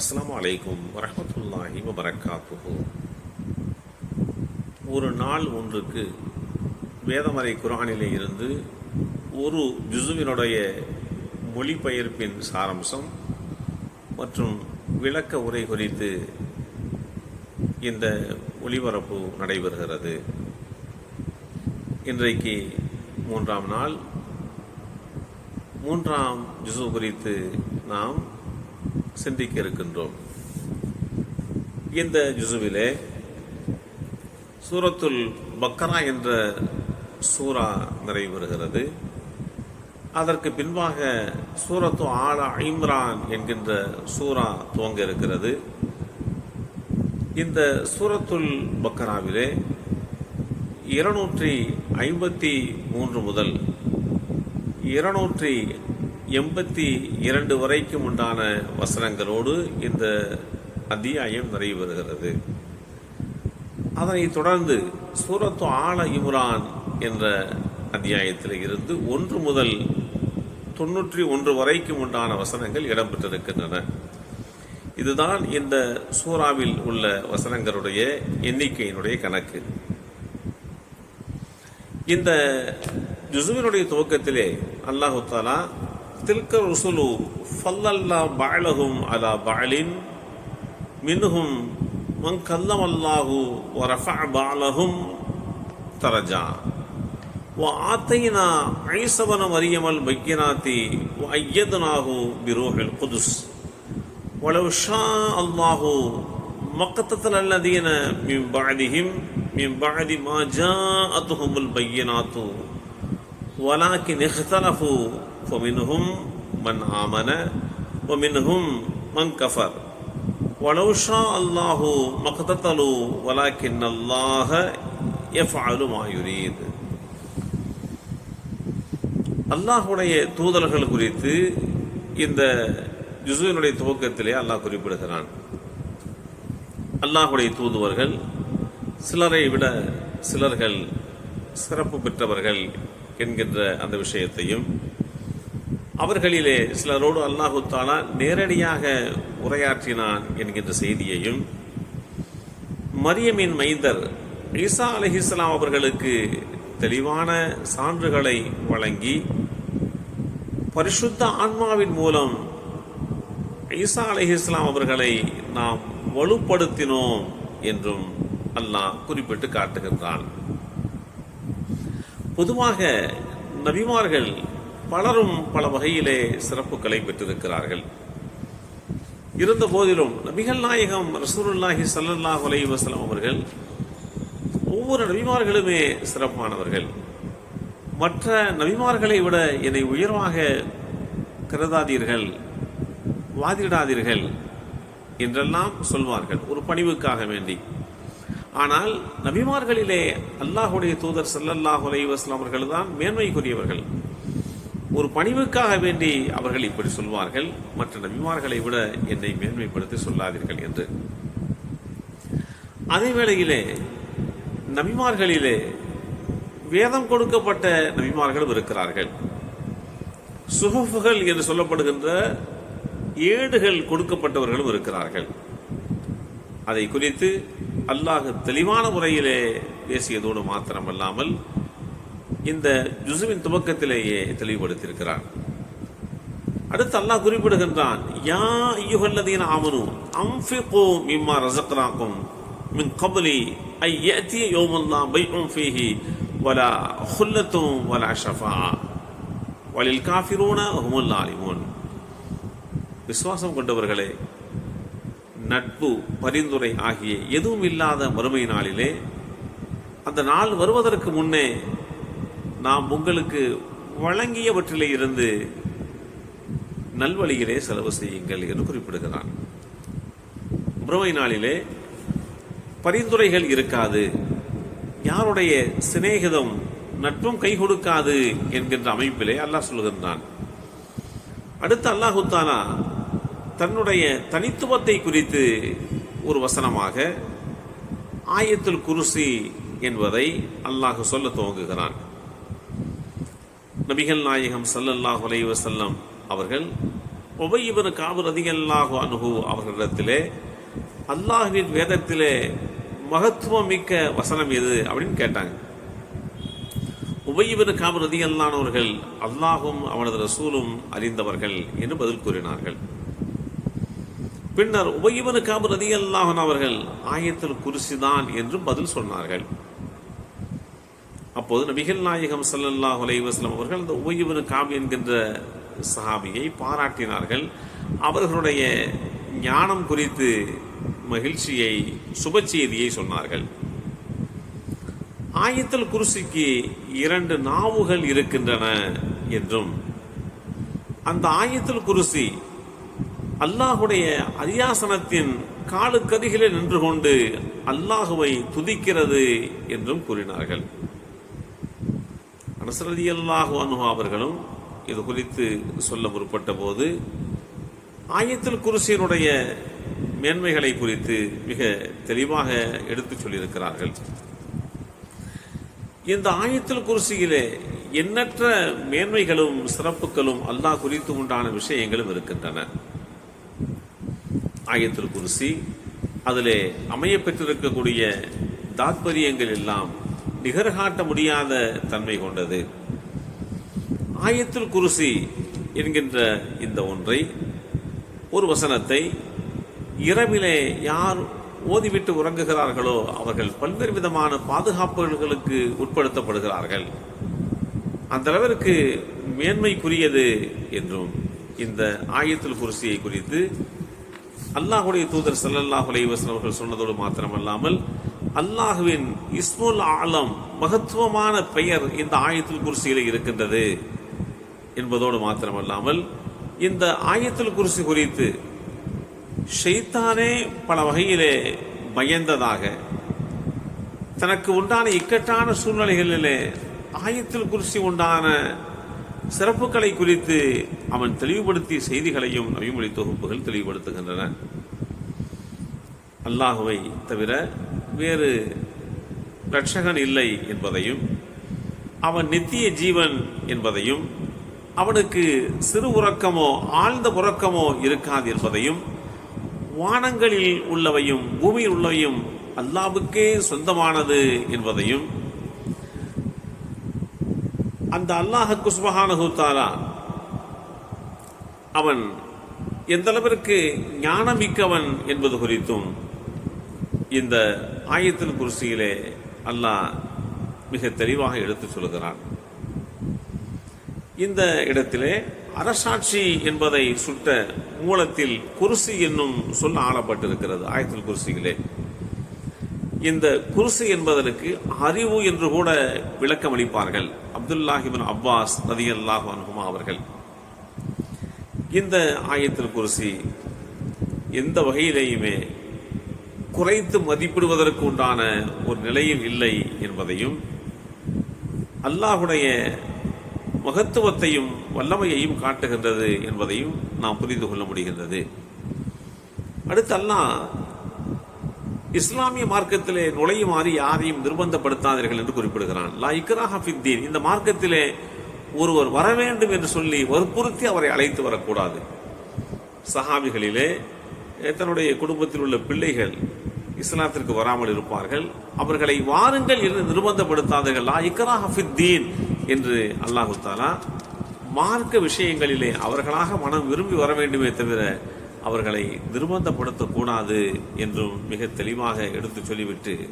அஸ்லாம் அலைக்கும் வரமத்துல்லாஹி வபரகாத்துஹு ஒரு நாள் ஒன்றுக்கு வேதமறை குரானிலே இருந்து ஒரு ஜுசுவினுடைய மொழிபெயர்ப்பின் சாரம்சம் மற்றும் விளக்க உரை குறித்து இந்த ஒளிபரப்பு நடைபெறுகிறது. இன்றைக்கு மூன்றாம் நாள். மூன்றாம் ஜுசு குறித்து நாம் சிந்திக்க இருக்கின்றோம் இந்த ஜுசுவிலே சூரத்துல் பக்கரா என்ற சூரா நிறைவுறுகிறது. அதற்கு பின்பாக சூரத்து ஆல ஐம்ரான் என்கின்ற சூரா துவங்க இருக்கிறது இந்த சூரத்துல் பக்கராவிலே இருநூற்றி ஐம்பத்தி மூன்று முதல் இருநூற்றி எண்பத்தி இரண்டு வரைக்கும் உண்டான வசனங்களோடு இந்த அத்தியாயம் நிறைவு வருகிறது அதனைத் தொடர்ந்து சூரத்து ஆல இம்ரான் என்ற அத்தியாயத்தில் இருந்து ஒன்று முதல் தொன்னூற்றி ஒன்று வரைக்கும் உண்டான வசனங்கள் இடம்பெற்றிருக்கின்றன. இதுதான் இந்த சூறாவில் உள்ள வசனங்களுடைய எண்ணிக்கையினுடைய கணக்கு. இந்த ஜுசுவினுடைய துவக்கத்திலே அல்லாஹு தாலா تلك الرسل فضلنا بعلهم على بعل. منهم من كلم الله ورفع بعلهم درجا وآتينا عيسى بن مريم البينات وأيدناه بروح القدس. ولو شاء الله ما قتتل الذين من بعدهم من بعد ما جاءتهم البينات. ولكن اختلفوا فمنهم من آمن ومنهم من كفر ولو شاء الله ما اقتتلوا ولكن الله يفعل ما يريد அல்லாஹுடைய தூதர்கள் குறித்து இந்த ஜுசுவினுடைய துவக்கத்திலே அல்லாஹ் குறிப்பிடுகிறான் அல்லாஹுடைய தூதுவர்கள் சிலரை விட சிலர்கள் சிறப்பு பெற்றவர்கள் என்கின்ற அந்த விஷயத்தையும் அவர்களிலே சிலரோடு அல்லாஹு தாலா நேரடியாக உரையாற்றினான் என்கின்ற செய்தியையும் மரியமின் மைந்தர் ஈசா அலஹிஸ்லாம் அவர்களுக்கு தெளிவான சான்றுகளை வழங்கி பரிசுத்த ஆன்மாவின் மூலம் ஈசா அலிஹிஸ்லாம் அவர்களை நாம் வலுப்படுத்தினோம் என்றும் அல்லாஹ் குறிப்பிட்டு காட்டுகின்றான். பொதுவாக நபிமார்கள் பலரும் பல வகையிலே சிறப்புகளை பெற்றிருக்கிறார்கள். இருந்த போதிலும் நபிகள் நாயகம் ரசூலுல்லாஹி சல்லல்லாஹ் அலைஹி வசலம் அவர்கள் ஒவ்வொரு நபிமார்களுமே சிறப்பானவர்கள். மற்ற நபிமார்களை விட என்னை உயர்வாக கருதாதீர்கள் வாதிடாதீர்கள் என்றெல்லாம் சொல்வார்கள். ஒரு பணிவுக்காக வேண்டி. ஆனால் நபிமார்களிலே அல்லாஹுடைய தூதர் சல்லல்லாஹ் அலைவாஸ்லாம் அவர்கள் தான் மேன்மைக்குரியவர்கள். ஒரு பணிவுக்காக வேண்டி அவர்கள் இப்படி சொல்வார்கள் மற்ற நபிமார்களை விட என்னை மேன்மைப்படுத்தி சொல்லாதீர்கள் என்று. அதே வேளையிலே நபிமார்களிலே வேதம் கொடுக்கப்பட்ட நபிமார்களும் இருக்கிறார்கள். சுகஃபுகள் என்று சொல்லப்படுகின்ற ஏடுகள் கொடுக்கப்பட்டவர்களும் இருக்கிறார்கள். அதை குறித்து அல்லாஹ் தெளிவான முறையிலே பேசியதோடு மாத்திரமல்லாமல் இந்த ஜுசுவின் துவக்கத்திலேயே தெளிவுபடுத்தியிருக்கிறார் அடுத்து அல்லாஹ் குறிப்பிடுகின்றான் யா ஐயுகல்லதீன ஆமனு அம்ஃபிகு மிம்மா ரசக்னாக்கும் மின் கபலி ஐ யஅதிய யௌமல்லா பைஉம் ஃபீஹி வலா ஹுல்லத்தும் வலா ஷஃபா. வலில் காஃபிரூன ஹுமுல் ஆலிமூன் விசுவாசம் கொண்டவர்களே நட்பு பரிந்துரை ஆகிய எதுவும் இல்லாத மறுமை நாளிலே அந்த நாள் வருவதற்கு முன்னே நாம் உங்களுக்கு வழங்கியவற்றிலே இருந்து நல்வழியிலே செலவு செய்யுங்கள் என்று குறிப்பிடுகிறான். பிரமை நாளிலே பரிந்துரைகள் இருக்காது. யாருடைய சிநேகிதம் நட்பும் கை கொடுக்காது என்கின்ற அமைப்பிலே அல்லாஹ் சொல்கின்றான். அடுத்து அல்லாஹுத்தானா தன்னுடைய தனித்துவத்தை குறித்து ஒரு வசனமாக ஆயத்துல் குருசி என்பதை அல்லாஹ் சொல்ல துவங்குகிறான். நபிகள் நாயகம் சல்லல்லாஹ் அலைஹி செல்லம் அவர்கள் உபயிபன் காபு ரதியல்லாஹு அனுகு அவர்களிடத்திலே அல்லாஹ்வின் வேதத்திலே மகத்துவம் மிக்க வசனம் எது அப்படின்னு கேட்டாங்க. உபயிபன் காபு ரதியல்லானவர்கள் அல்லாஹும் அவனது ரசூலும் அறிந்தவர்கள் என்று பதில் கூறினார்கள். பின்னர் உபயிபன் காபு ரதியல்லாஹன் அவர்கள் ஆயத்தில் குருசிதான் என்று பதில் சொன்னார்கள். அப்போது நபிகள் நாயகம் சல்லல்லாஹ் அலைவாஸ்லம் அவர்கள் அந்த உபயிபன் காவி என்கின்ற சஹாபியை பாராட்டினார்கள். அவர்களுடைய ஞானம் குறித்து மகிழ்ச்சியை சுப செய்தியை சொன்னார்கள். ஆயத்தில் குருசிக்கு இரண்டு நாவுகள் இருக்கின்றன என்றும் அந்த ஆயத்தில் குருசி அல்லாஹுடைய அரியாசனத்தின் காலுக்கருகிலே நின்று கொண்டு அல்லாஹுவை துதிக்கிறது என்றும் கூறினார்கள். அனசரதி அல்லாஹு அவர்களும் இது குறித்து சொல்ல முற்பட்ட போது ஆயத்தில் குருசியினுடைய மேன்மைகளை குறித்து மிக தெளிவாக எடுத்துச் சொல்லியிருக்கிறார்கள். இந்த ஆயத்தில் குருசியிலே எண்ணற்ற மேன்மைகளும் சிறப்புகளும் அல்லாஹ் குறித்து உண்டான விஷயங்களும் இருக்கின்றன. ஆயத்தில் குருசி அதிலே அமைய பெற்றிருக்கக்கூடிய தாத்பரியங்கள் எல்லாம் நிகர்காட்ட முடியாத தன்மை கொண்டது. ஆயத்தில் குருசி என்கின்ற இந்த ஒன்றை ஒரு வசனத்தை இரவிலே யார் ஓதிவிட்டு உறங்குகிறார்களோ அவர்கள் பல்வேறு விதமான பாதுகாப்புகளுக்கு உட்படுத்தப்படுகிறார்கள். அந்த அளவிற்கு மேன்மைக்குரியது என்றும் இந்த ஆயத்துல் குருசியை குறித்து அல்லாஹுடைய தூதர் சல்லல்லாஹ் அலைவசன் அவர்கள் சொன்னதோடு மாத்திரமல்லாமல் அல்லாஹுவின் இஸ்முல் ஆலம் மகத்துவமான பெயர் இந்த ஆயத்தில் குருசியில் இருக்கின்றது என்பதோடு மாத்திரமல்லாமல் இந்த ஆயத்தில் குர்சி குறித்து ஷெய்தானே பல வகையிலே பயந்ததாக தனக்கு உண்டான இக்கட்டான சூழ்நிலைகளிலே ஆயத்தில் குர்சி உண்டான சிறப்புகளை குறித்து அவன் தெளிவுபடுத்திய செய்திகளையும் நபிமொழி தொகுப்புகள் தெளிவுபடுத்துகின்றன. அல்லாஹுவை தவிர வேறு ரட்சகன் இல்லை என்பதையும் அவன் நித்திய ஜீவன் என்பதையும் அவனுக்கு சிறு உறக்கமோ ஆழ்ந்த உறக்கமோ இருக்காது என்பதையும் வானங்களில் உள்ளவையும் பூமியில் உள்ளவையும் அல்லாவுக்கே சொந்தமானது என்பதையும் அந்த அல்லாஹுக்கு சுபகானகுத்தாரா அவன் எந்த அளவிற்கு ஞானமிக்கவன் என்பது குறித்தும் இந்த ஆயத்தில் குருசியிலே அல்லாஹ் மிக தெளிவாக எடுத்துச் சொல்கிறான் இந்த இடத்திலே அரசாட்சி என்பதை சுட்ட மூலத்தில் குருசி என்னும் சொல் ஆளப்பட்டிருக்கிறது ஆயத்தில் குருசியிலே. இந்த குருசி என்பதற்கு அறிவு என்று கூட விளக்கம் அளிப்பார்கள். அப்துல்லாஹிபின் அப்பாஸ் ரதியல்லாஹு அன்ஹுமா அவர்கள். இந்த ஆயத்தில் குருசி எந்த வகையிலேயுமே குறைத்து மதிப்பிடுவதற்கு உண்டான ஒரு நிலையும் இல்லை என்பதையும் அல்லாஹுடைய மகத்துவத்தையும் வல்லமையையும் காட்டுகின்றது என்பதையும் நாம் புரிந்து கொள்ள முடிகின்றது. அடுத்து அல்லாஹ் இஸ்லாமிய மார்க்கத்திலே நுழையுமாறு யாரையும் நிர்பந்தப்படுத்தாதீர்கள் என்று குறிப்பிடுகிறான். லா இக்ரா ஹஃபித்தீன் இந்த மார்க்கத்திலே ஒருவர் வர வேண்டும் என்று சொல்லி வற்புறுத்தி அவரை அழைத்து வரக்கூடாது. சஹாபிகளிலே தன்னுடைய குடும்பத்தில் உள்ள பிள்ளைகள் இஸ்லாத்திற்கு வராமல் இருப்பார்கள் அவர்களை வாருங்கள் என்று நிர்பந்தப்படுத்தாதீர்கள். லா இக்ராஹ என்று அல்லாஹு தாலா மார்க்க விஷயங்களிலே அவர்களாக மனம் விரும்பி வர வேண்டுமே தவிர அவர்களை நிர்பந்தப்படுத்தக்கூடாது என்றும் மிக தெளிவாக எடுத்து சொல்லிவிட்டு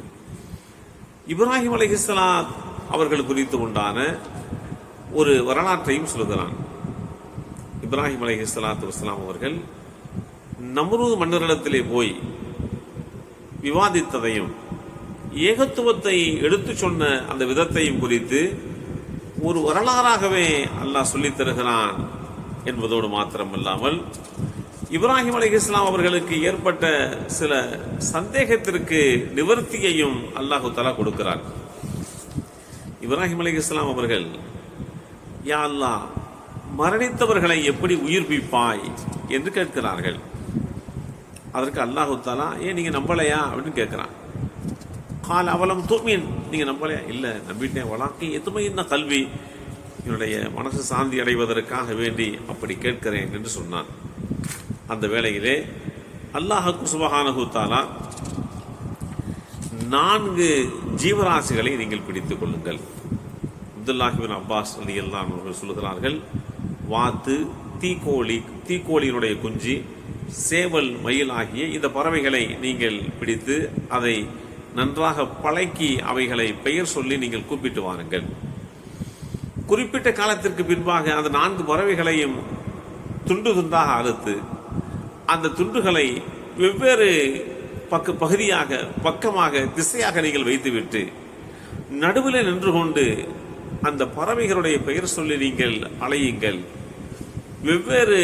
இப்ராஹிம் அலைஹிஸ்ஸலாம் அவர்கள் குறித்து உண்டான ஒரு வரலாற்றையும் சொல்கிறான். இப்ராஹிம் அலைஹிஸ்ஸலாத்து வஸ்ஸலாம் அவர்கள் நம்ரூத் மன்னரிடத்திலே போய் விவாதித்ததையும் ஏகத்துவத்தை எடுத்து சொன்ன அந்த விதத்தையும் குறித்து ஒரு வரலாறாகவே அல்லாஹ் சொல்லித் தருகிறான் என்பதோடு மாத்திரமல்லாமல் இப்ராஹிம் அலி இஸ்லாம் அவர்களுக்கு ஏற்பட்ட சில சந்தேகத்திற்கு நிவர்த்தியையும் அல்லாஹு தலா கொடுக்கிறார் இப்ராஹிம் அலி இஸ்லாம் அவர்கள் யா அல்லாஹ் மரணித்தவர்களை எப்படி உயிர்ப்பிப்பாய்? என்று கேட்கிறார்கள். அதற்கு அல்லாஹு தாலா ஏன் நீங்கள் நம்பலையா? அப்படின்னு கேட்கிறான். கால் அவலம் தூமீன். நீங்கள் நம்பலையா? இல்லை நம்பிட்டேன். வளாக்கி எதுவுமே என்ன கல்வி? என்னுடைய மனசு சாந்தி அடைவதற்காக வேண்டி அப்படி கேட்கிறேன் என்று சொன்னான். அந்த வேளையிலே அல்லாஹுக்கு சுபஹானஹு தாலா நான்கு ஜீவராசிகளை நீங்கள் பிடித்துக் கொள்ளுங்கள். அப்துல்லாஹிபின் அப்பாஸ் அலி அல்லாம் அவர்கள் சொல்லுகிறார்கள் வாத்து தீக்கோழி தீக்கோழியினுடைய குஞ்சு சேவல் மயில் ஆகிய இந்த பறவைகளை நீங்கள் பிடித்து அதை நன்றாக பழக்கி அவைகளை பெயர் சொல்லி நீங்கள் கூப்பிட்டு வாருங்கள். குறிப்பிட்ட காலத்திற்கு பின்பாக அந்த நான்கு பறவைகளையும் துண்டு துண்டாக அறுத்து அந்த துண்டுகளை வெவ்வேறு பக்க பகுதியாக பக்கமாக திசையாக நீங்கள் வைத்துவிட்டு நடுவில் நின்று கொண்டு அந்த பறவைகளுடைய பெயர் சொல்லி நீங்கள் அலையுங்கள். வெவ்வேறு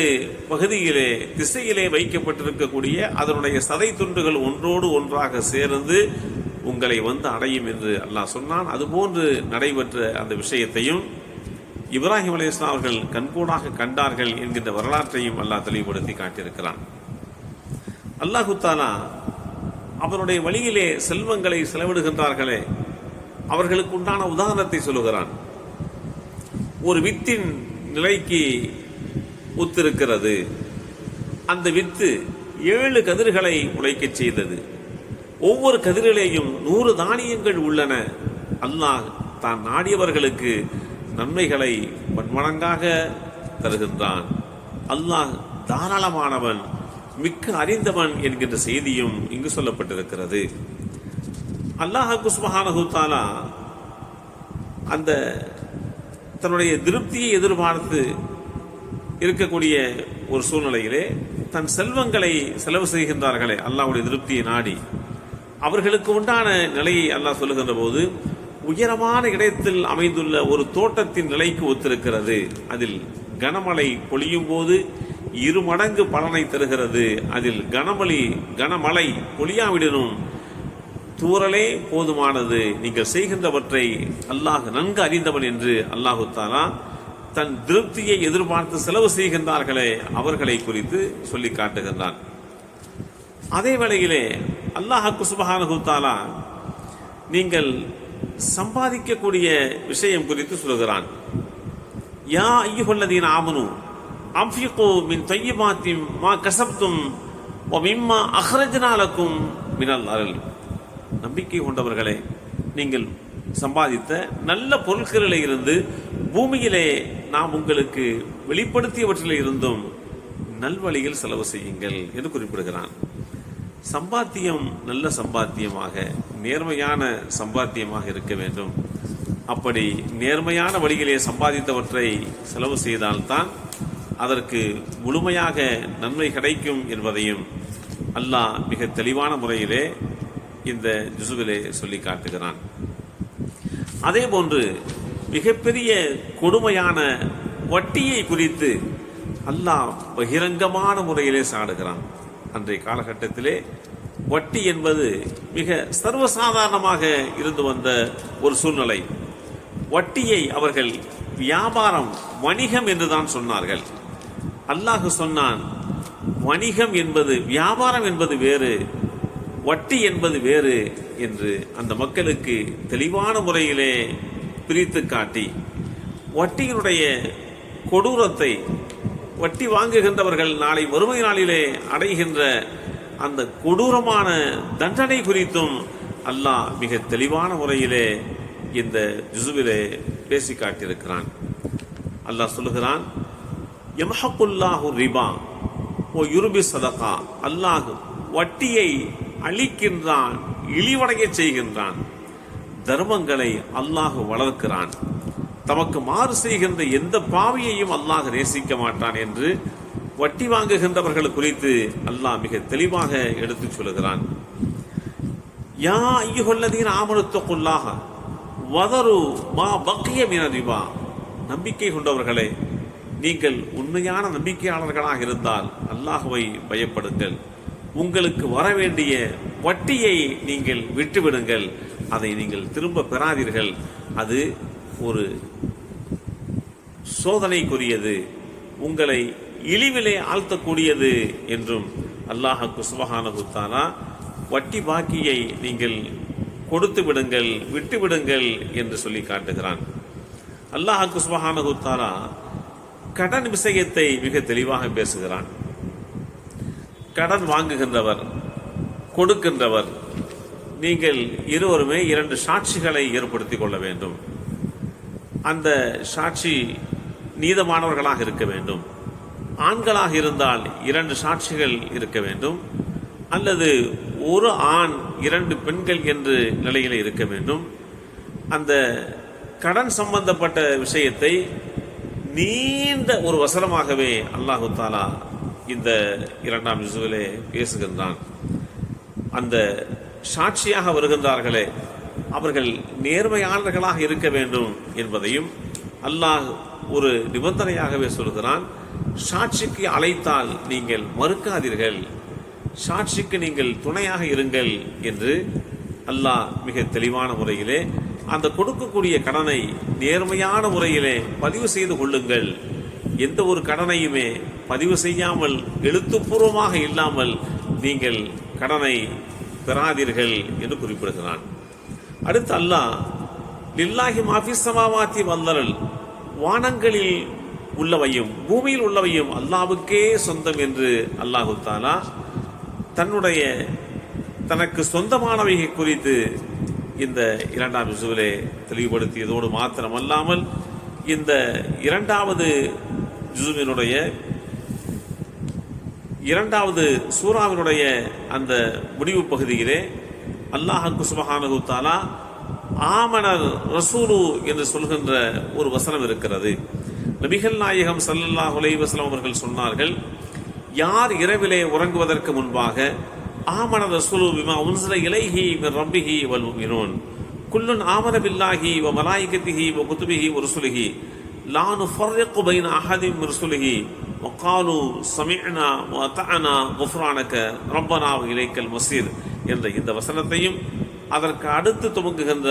பகுதியிலே திசையிலே வைக்கப்பட்டிருக்கக்கூடிய அதனுடைய சதை துண்டுகள் ஒன்றோடு ஒன்றாக சேர்ந்து உங்களை வந்து அடையும் என்று அல்லாஹ் சொன்னான். அதுபோன்று நடைபெற்ற அந்த விஷயத்தையும் இப்ராஹிம் அலையாம் அவர்கள் கண்கூடாக கண்டார்கள் என்கின்ற வரலாற்றையும் அல்லாஹ் தெளிவுபடுத்தி காட்டியிருக்கிறான். அல்லாஹு தாலா அவருடைய வழியிலே செல்வங்களை செலவிடுகின்றார்களே அவர்களுக்கு உண்டான உதாரணத்தை சொல்லுகிறான். ஒரு வித்தின் நிலைக்கு ஒத்திருக்கிறது அந்த வித்து ஏழு கதிர்களை உழைக்கச் செய்தது. ஒவ்வொரு கதிரிலேயும் நூறு தானியங்கள் உள்ளன. அல்லாஹ் தான் நாடியவர்களுக்கு நன்மைகளை பன்மடங்காக தருகின்றான். அல்லாஹ் தாராளமானவன் மிக்க அறிந்தவன் என்கின்ற செய்தியும் இங்கு சொல்லப்பட்டிருக்கிறது. அல்லாஹ் குஸ்மஹானஹு அந்த தன்னுடைய திருப்தியை எதிர்பார்த்து இருக்கக்கூடிய ஒரு சூழ்நிலையிலே தன் செல்வங்களை செலவு செய்கின்றார்களே அல்லாவுடைய திருப்தியை நாடி. அவர்களுக்கு உண்டான நிலையை அல்லாஹ் சொல்லுகின்ற போது உயரமான இடத்தில் அமைந்துள்ள ஒரு தோட்டத்தின் நிலைக்கு ஒத்திருக்கிறது. அதில் கனமழை பொழியும் போது இரு மடங்கு பலனை தருகிறது. அதில் கனமழி கனமழை பொழியாவிடனும் தூரலே போதுமானது. நீங்கள் செய்கின்றவற்றை அல்லாஹ் நன்கு அறிந்தவன் என்று அல்லாஹு தாலா தன் திருப்தியை எதிர்பார்த்து செலவு செய்கின்றார்களே அவர்களை குறித்து சொல்லி காட்டுகின்றான். அதே வேளையிலே அல்லாஹ் சுபஹானஹு நீங்கள் சம்பாதிக்கக்கூடிய விஷயம் குறித்து சொல்கிறான். யா ஐயுகொல்லதீன் ஆமனு அம்ஃபிகோ மின் தையபாத்திம் மா கசப்தும் வ மிம்மா அஹ்ரஜனாலக்கும் மினல் அருள். நம்பிக்கை கொண்டவர்களே நீங்கள் சம்பாதித்த நல்ல பொருட்களில் இருந்து பூமியிலே நாம் உங்களுக்கு வெளிப்படுத்தியவற்றில் இருந்தும் நல்வழியில் செலவு செய்யுங்கள் என்று குறிப்பிடுகிறான். சம்பாத்தியம் நல்ல சம்பாத்தியமாக நேர்மையான சம்பாத்தியமாக இருக்க வேண்டும். அப்படி நேர்மையான வழியிலே சம்பாதித்தவற்றை செலவு செய்தால்தான் அதற்கு முழுமையாக நன்மை கிடைக்கும் என்பதையும் அல்லாஹ் மிக தெளிவான முறையிலே இந்த ஜுசுவிலே சொல்லி காட்டுகிறான். அதே போன்று மிகப்பெரிய கொடுமையான வட்டியை குறித்து அல்லாஹ் பகிரங்கமான முறையிலே சாடுகிறான். அன்றைய காலகட்டத்திலே வட்டி என்பது மிக சர்வசாதாரணமாக இருந்து வந்த ஒரு சூழ்நிலை. வட்டியை அவர்கள் வியாபாரம் வணிகம் என்றுதான் சொன்னார்கள். அல்லாஹ் சொன்னான் வணிகம் என்பது வியாபாரம் என்பது வேறு வட்டி என்பது வேறு என்று அந்த மக்களுக்கு தெளிவான முறையிலே பிரித்து காட்டி வட்டியினுடைய கொடூரத்தை வட்டி வாங்குகின்றவர்கள் நாளை வறுமை நாளிலே அடைகின்ற அந்த கொடூரமான தண்டனை குறித்தும் அல்லாஹ் மிக தெளிவான முறையிலே இந்த ஜுசுவிலே பேசி காட்டியிருக்கிறான். அல்லாஹ் சொல்லுகிறான் யமஹக்குல்லாஹு ரிபா ஓ யுருபி சதகா அல்லாஹ் வட்டியை அழிக்கின்றான் இழிவடைய செய்கின்றான். தர்மங்களை அல்லாஹ் வளர்க்கிறான். தமக்கு மாறு செய்கின்ற எந்த பாவியையும் அல்லாஹ் நேசிக்க மாட்டான் என்று வட்டி வாங்குகின்றவர்கள் குறித்து அல்லாஹ் மிக தெளிவாக எடுத்துச் சொல்லுகிறான் யா ஐயுகொல்லதீன் ஆமனுத்தக்குள்ளாக வதரு மா பக்கிய மினரிபா நம்பிக்கை கொண்டவர்களே நீங்கள் உண்மையான நம்பிக்கையாளர்களாக இருந்தால் அல்லாஹுவை பயப்படுங்கள். உங்களுக்கு வர வேண்டிய வட்டியை நீங்கள் விட்டுவிடுங்கள். அதை நீங்கள் திரும்ப பெறாதீர்கள். அது ஒரு சோதனைக்குரியது. உங்களை இழிவிலே ஆழ்த்தக்கூடியது என்றும் அல்லாஹ் சுபஹானஹு வட்டி பாக்கியை நீங்கள் கொடுத்து விடுங்கள் விட்டு விடுங்கள் என்று சொல்லி காட்டுகிறான். அல்லாஹ் சுபஹானஹு கடன் விஷயத்தை மிக தெளிவாக பேசுகிறான். கடன் வாங்குகின்றவர் கொடுக்கின்றவர் நீங்கள் இருவருமே இரண்டு சாட்சிகளை ஏற்படுத்திக் கொள்ள வேண்டும். அந்த சாட்சி நீதமானவர்களாக இருக்க வேண்டும். ஆண்களாக இருந்தால் இரண்டு சாட்சிகள் இருக்க வேண்டும். அல்லது ஒரு ஆண் இரண்டு பெண்கள் என்று நிலையில் இருக்க வேண்டும். அந்த கடன் சம்பந்தப்பட்ட விஷயத்தை நீண்ட ஒரு வசனமாகவே அல்லாஹு தாலா இந்த இரண்டாம் இசுவிலே பேசுகின்றான். அந்த சாட்சியாக வருகின்றார்களே அவர்கள் நேர்மையாளர்களாக இருக்க வேண்டும் என்பதையும் அல்லாஹ் ஒரு நிபந்தனையாகவே சொல்கிறான். சாட்சிக்கு அழைத்தால் நீங்கள் மறுக்காதீர்கள். சாட்சிக்கு நீங்கள் துணையாக இருங்கள் என்று அல்லாஹ் மிக தெளிவான முறையிலே அந்த கொடுக்கக்கூடிய கடனை நேர்மையான முறையிலே பதிவு செய்து கொள்ளுங்கள். எந்த ஒரு கடனையுமே பதிவு செய்யாமல் எழுத்துப்பூர்வமாக இல்லாமல் நீங்கள் கடனை பெறாதீர்கள் என்று குறிப்பிடுகிறான். அடுத்து அல்லாஹ் லில்லாஹி மாஃபி சமாவாத்தி வல்லரல் வானங்களில் உள்ளவையும் பூமியில் உள்ளவையும் அல்லாவுக்கே சொந்தம் என்று அல்லாஹு தாலா தன்னுடைய தனக்கு சொந்தமானவைகை குறித்து இந்த இரண்டாம் விசுவிலே தெளிவுபடுத்தியதோடு மாத்திரமல்லாமல் இந்த இரண்டாவது ஜுசுவினுடைய இரண்டாவது சூறாவினுடைய அந்த முடிவு பகுதியிலே அல்லாஹு சுபஹானு தாலா ஆமனர் ரசூலு என்று சொல்கின்ற ஒரு வசனம் இருக்கிறது. நபிகள் நாயகம் ஸல்லல்லாஹு அலைஹி அவர்கள் சொன்னார்கள் யார் இரவிலே உறங்குவதற்கு முன்பாக ஆமன ரசூலு பிமா உன்சில இலைஹி மின் ரப்பிஹி வல் முஃமினூன் குல்லுன் ஆமன பில்லாஹி வ மலாய்கத்திஹி வ குத்துபிஹி ஒரு சுலுகி லானு நுஃபர்ரிகு பைன் அஹதிம் மின் ஒக்காலு சமீனா தனா குஃப்ரானக்க ரப்பனாவு இலைக்கல் மசீர் என்ற இந்த வசனத்தையும் அதற்கு அடுத்து துவங்குகின்ற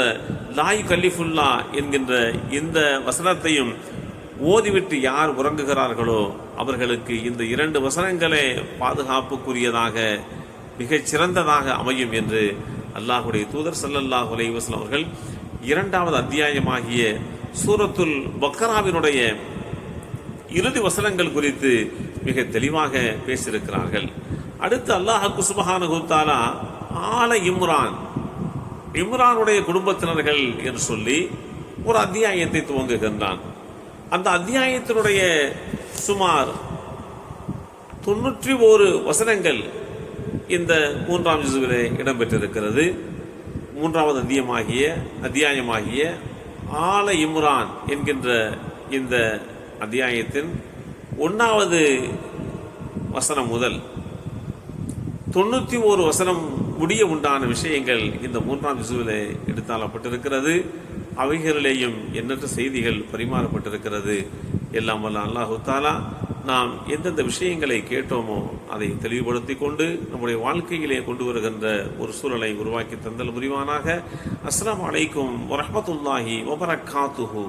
லாய் கல்லிஃபுல்லா என்கின்ற இந்த வசனத்தையும் ஓதிவிட்டு யார் உறங்குகிறார்களோ அவர்களுக்கு இந்த இரண்டு வசனங்களே பாதுகாப்புக்குரியதாக மிகச் சிறந்ததாக அமையும் என்று அல்லாஹுடைய தூதர் சல்லல்லாஹ் அலைவாஸ்லாம் அவர்கள் இரண்டாவது அத்தியாயமாகிய சூரத்துல் பக்கராவினுடைய இறுதி வசனங்கள் குறித்து மிக தெளிவாக பேசியிருக்கிறார்கள். அடுத்து அல்லாஹு சுபஹானஹு ஆல இம்ரான் இம்ரானுடைய குடும்பத்தினர்கள் என்று சொல்லி ஒரு அத்தியாயத்தை துவங்குகின்றான். அந்த அத்தியாயத்தினுடைய சுமார் தொன்னூற்றி ஓரு வசனங்கள் இந்த மூன்றாம் ஜிசுவிலே இடம்பெற்றிருக்கிறது. மூன்றாவது அத்தியமாகிய அத்தியாயமாகிய ஆல இம்ரான் என்கின்ற இந்த அத்தியாயத்தின் ஒன்றாவது வசனம் முதல் தொண்ணூற்றி ஓரு வசனம் முடிய உண்டான விஷயங்கள் இந்த மூன்றாம் விசுவில் எடுத்தாளப்பட்டிருக்கிறது. அவைகளிலேயும் எண்ணற்ற செய்திகள் பரிமாறப்பட்டிருக்கிறது. எல்லாம் வல்ல அல்லாஹு தாலா நாம் எந்தெந்த விஷயங்களை கேட்டோமோ அதை தெளிவுபடுத்தி கொண்டு நம்முடைய வாழ்க்கையிலே கொண்டு வருகின்ற ஒரு சூழலை உருவாக்கி தந்தல் புரிவானாக. அஸ்லாம் அலைக்கும் வரமத்துல்லாஹி வபரகாத்துஹூ.